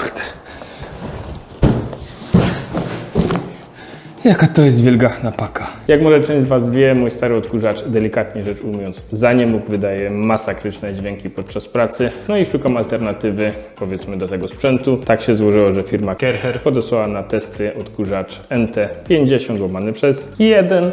Kurde. Jaka to jest wielgachna paka. Jak może część z Was wie, mój stary odkurzacz, delikatnie rzecz ujmując, za nie mógł wydaje masakryczne dźwięki podczas pracy. No i szukam alternatywy, powiedzmy, do tego sprzętu. Tak się złożyło, że firma Kerher podesłała na testy odkurzacz NT50 łamany przez 1.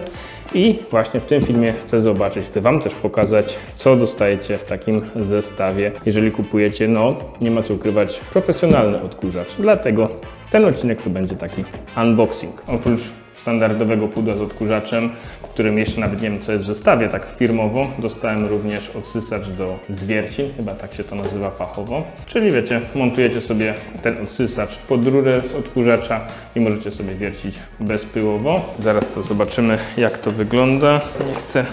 I właśnie w tym filmie chcę zobaczyć, chcę Wam też pokazać, co dostajecie w takim zestawie, jeżeli kupujecie, no nie ma co ukrywać, profesjonalny odkurzacz. Dlatego ten odcinek to będzie taki unboxing. Oprócz standardowego pudła z odkurzaczem, w którym jeszcze nawet nie wiem co jest w zestawie, tak firmowo, dostałem również odsysacz do zwiercin, chyba tak się to nazywa fachowo. Czyli wiecie, montujecie sobie ten odsysacz pod rurę z odkurzacza i możecie sobie wiercić bezpyłowo. Zaraz to zobaczymy jak to wygląda. Nie chcę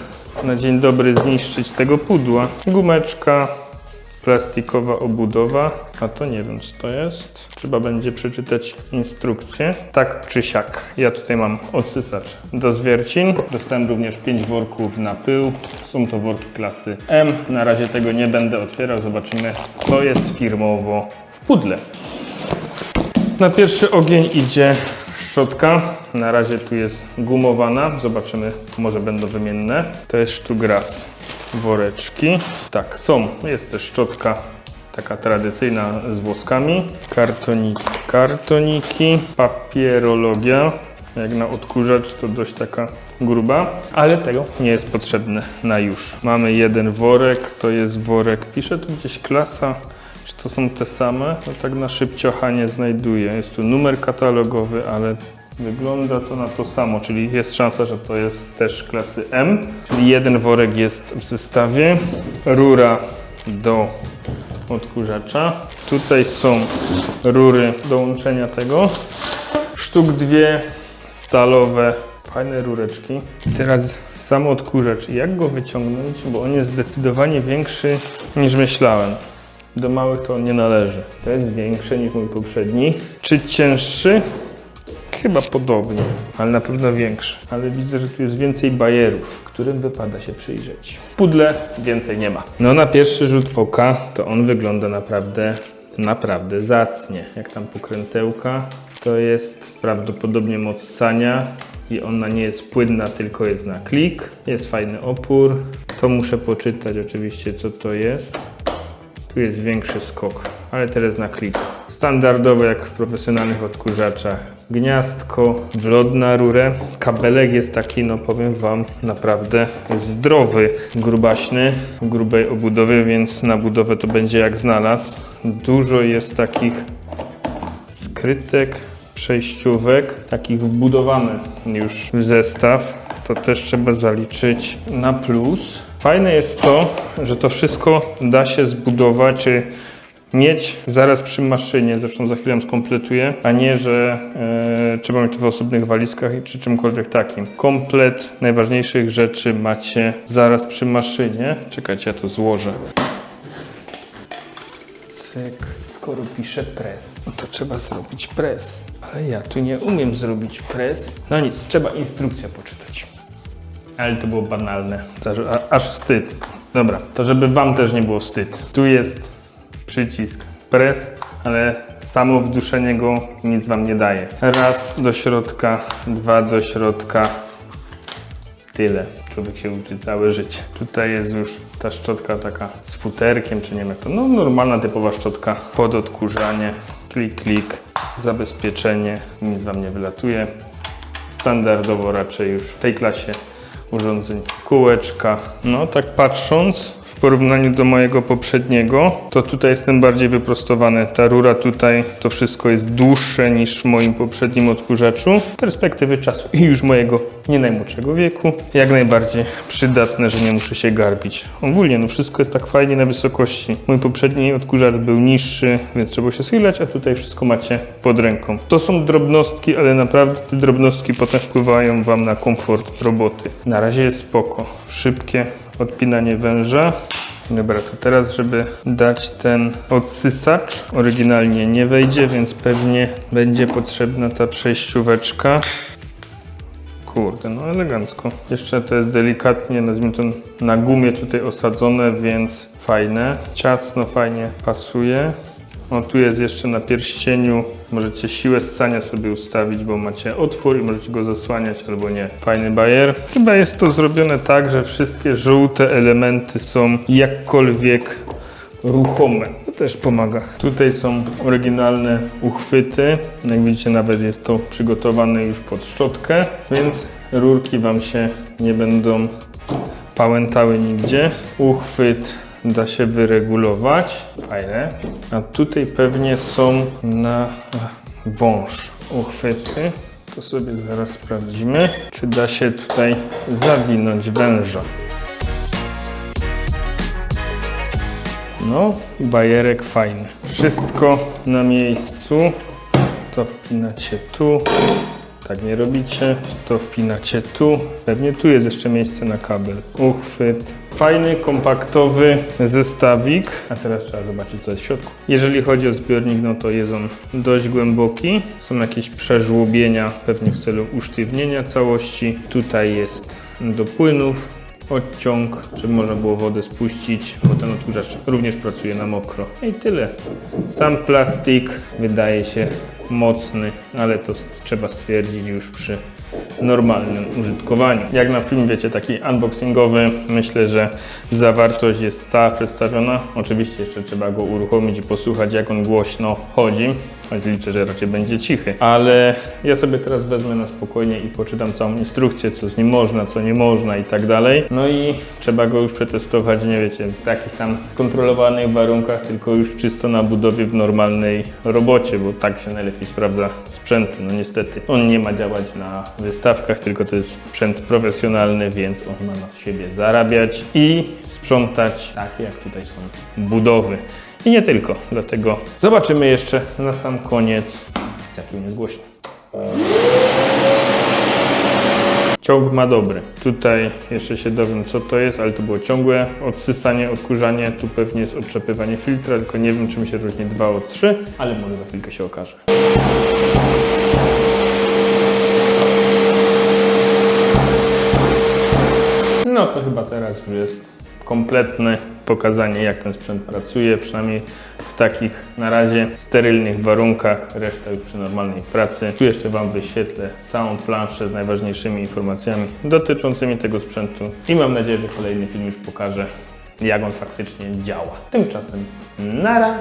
na dzień dobry zniszczyć tego pudła. Gumeczka, plastikowa obudowa, a to nie wiem co to jest. Trzeba będzie przeczytać instrukcję. Tak czy siak. Ja tutaj mam odsysacz do zwiercin. Dostałem również 5 worków na pył. Są to worki klasy M. Na razie tego nie będę otwierał. Zobaczymy co jest firmowo w pudle. Na pierwszy ogień idzie szczotka. Na razie tu jest gumowana. Zobaczymy, może będą wymienne. To jest sztugras. Woreczki. Tak, są. Jest też szczotka taka tradycyjna z włoskami. Kartoniki, kartoniki. Papierologia. Jak na odkurzacz to dość taka gruba, ale tego nie jest potrzebne na już. Mamy jeden worek, to jest worek, pisze tu gdzieś klasa, czy to są te same? No tak na szybciocha nie znajduję. Jest tu numer katalogowy, ale wygląda to na to samo, czyli jest szansa, że to jest też klasy M. Czyli jeden worek jest w zestawie. Rura do odkurzacza. Tutaj są rury do łączenia tego. Sztuk dwie stalowe, fajne rureczki. Teraz sam odkurzacz. Jak go wyciągnąć? Bo on jest zdecydowanie większy niż myślałem. Do małych to on nie należy. To jest większy niż mój poprzedni. Czy cięższy? Chyba podobnie, ale na pewno większy. Ale widzę, że tu jest więcej bajerów, którym wypada się przyjrzeć. W pudle więcej nie ma. No na pierwszy rzut oka to on wygląda naprawdę, naprawdę zacnie. Jak tam pokrętełka, to jest prawdopodobnie moc sania i ona nie jest płynna, tylko jest na klik. Jest fajny opór. To muszę poczytać oczywiście, co to jest. Tu jest większy skok, ale teraz na klik. Standardowo jak w profesjonalnych odkurzaczach. Gniazdko, wlot na rurę. Kabelek jest taki, no powiem Wam, naprawdę zdrowy, grubaśny, grubej obudowie, więc na budowę to będzie jak znalazł. Dużo jest takich skrytek, przejściówek, takich wbudowanych już w zestaw. To też trzeba zaliczyć na plus. Fajne jest to, że to wszystko da się zbudować, czy mieć zaraz przy maszynie, zresztą za chwilę skompletuję, a nie, że e, trzeba mieć w osobnych walizkach czy czymkolwiek takim. Komplet najważniejszych rzeczy macie zaraz przy maszynie. Czekajcie, ja to złożę. Cyk. Skoro pisze pres, no to trzeba zrobić pres. Ale ja tu nie umiem zrobić pres. No nic, trzeba instrukcję poczytać. Ale to było banalne. Aż wstyd. Dobra, to żeby Wam też nie było wstyd. Tu jest przycisk press, ale samo wduszenie go nic Wam nie daje. Raz do środka, dwa do środka. Tyle. Człowiek się uczy całe życie. Tutaj jest już ta szczotka taka z futerkiem, czy nie wiem to. No normalna, typowa szczotka pod odkurzanie. Klik, klik, zabezpieczenie, nic Wam nie wylatuje. Standardowo raczej już w tej klasie urządzeń kółeczka. No tak patrząc w porównaniu do mojego poprzedniego, to tutaj jestem bardziej wyprostowany. Ta rura tutaj, to wszystko jest dłuższe niż w moim poprzednim odkurzaczu. Perspektywy czasu i już mojego nie najmłodszego wieku, jak najbardziej przydatne, że nie muszę się garbić. Ogólnie no wszystko jest tak fajnie na wysokości. Mój poprzedni odkurzacz był niższy, więc trzeba się schylać, a tutaj wszystko macie pod ręką. To są drobnostki, ale naprawdę te drobnostki potem wpływają Wam na komfort roboty. Na razie jest spoko. Szybkie odpinanie węża. Dobra, to teraz, żeby dać ten odsysacz, oryginalnie nie wejdzie, więc pewnie będzie potrzebna ta przejścióweczka. Kurde, no elegancko. Jeszcze to jest delikatnie, nazwijmy to na gumie tutaj osadzone, więc fajne. Ciasno, fajnie pasuje. O, tu jest jeszcze na pierścieniu. Możecie siłę ssania sobie ustawić, bo macie otwór i możecie go zasłaniać albo nie. Fajny bajer. Chyba jest to zrobione tak, że wszystkie żółte elementy są jakkolwiek ruchome. To też pomaga. Tutaj są oryginalne uchwyty. Jak widzicie, nawet jest to przygotowane już pod szczotkę, więc rurki Wam się nie będą pałętały nigdzie. Uchwyt da się wyregulować. Fajne. A tutaj pewnie są na wąż uchwyty. To sobie zaraz sprawdzimy, czy da się tutaj zawinąć węża. No, bajerek fajny. Wszystko na miejscu. To wpinacie tu. Tak nie robicie. To wpinacie tu. Pewnie tu jest jeszcze miejsce na kabel. Uchwyt. Fajny, kompaktowy zestawik. A teraz trzeba zobaczyć, co jest w środku. Jeżeli chodzi o zbiornik, no to jest on dość głęboki. Są jakieś przeżłobienia, pewnie w celu usztywnienia całości. Tutaj jest do płynów odciąg, żeby można było wodę spuścić, bo ten odkurzacz również pracuje na mokro. I tyle. Sam plastik wydaje się mocny, ale to trzeba stwierdzić już przy normalnym użytkowaniu. Jak na film wiecie, taki unboxingowy, myślę, że zawartość jest cała przedstawiona. Oczywiście jeszcze trzeba go uruchomić i posłuchać, jak on głośno chodzi. Choć liczę, że raczej będzie cichy. Ale ja sobie teraz wezmę na spokojnie i poczytam całą instrukcję, co z nim można, co nie można i tak dalej. No i trzeba go już przetestować, nie wiecie, w jakichś tam kontrolowanych warunkach, tylko już czysto na budowie w normalnej robocie, bo tak się najlepiej sprawdza sprzęt. No niestety, on nie ma działać na wystawkach, tylko to jest sprzęt profesjonalny, więc on ma na siebie zarabiać i sprzątać, takie jak tutaj są budowy. I nie tylko, dlatego zobaczymy jeszcze na sam koniec, jaki jest głośny. Ciąg ma dobry. Tutaj jeszcze się dowiem, co to jest, ale to było ciągłe odsysanie, odkurzanie. Tu pewnie jest odczepywanie filtra, tylko nie wiem, czym się różni 2 od 3, ale może za chwilkę się okaże. No to chyba teraz już jest kompletne pokazanie, jak ten sprzęt pracuje, przynajmniej w takich na razie sterylnych warunkach, reszta już przy normalnej pracy. Tu jeszcze Wam wyświetlę całą planszę z najważniejszymi informacjami dotyczącymi tego sprzętu i mam nadzieję, że kolejny film już pokaże, jak on faktycznie działa. Tymczasem nara!